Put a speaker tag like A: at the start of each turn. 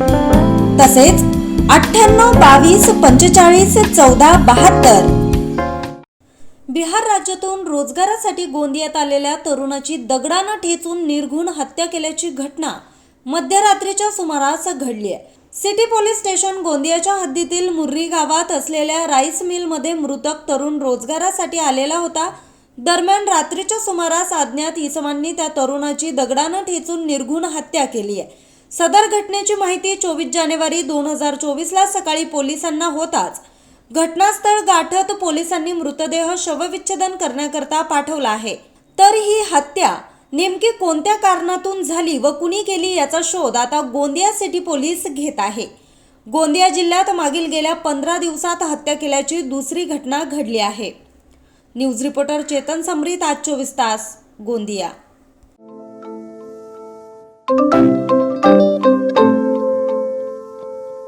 A: तसेच अठ्ठ्याण्णव बावीस पंचेचाळीस चौदा बहात्तर. बिहार राज्यातून रोजगारासाठी गोंदियात आलेल्या तरुणाची दगडानं ठेचून निर्घुण हत्या केल्याची घटना मध्यरात्रीच्या सुमारास घडली आहे. सिटी पोलीस स्टेशन गोंदियाच्या हद्दीतील मुर्री गावात असलेल्या राईस मिलमध्ये मृतक तरुण रोजगारासाठी आलेला होता. दरम्यान रात्रीच्या सुमारास अज्ञात इसमांनी त्या तरुणाची दगडानं ठेचून निर्घुण हत्या केली आहे. सदर घटनेची माहिती चोवीस जानेवारी दोन हजार चोवीसला सकाळी पोलिसांना होताच. घटनास्थळ गाठत पोलिसांनी मृतदेह शवविच्छेदन करण्याकरता पाठवला आहे. तर ही हत्या नेमकी कोणत्या कारणातून झाली व कुणी केली याचा शोध आता गोंदिया सिटी पोलीस घेत आहे. गोंदिया जिल्ह्यात मागील गेल्या पंधरा दिवसात हत्या केल्याची दुसरी घटना घडली आहे. न्यूज रिपोर्टर चेतन समरीत आज चोवीस तास गोंदिया.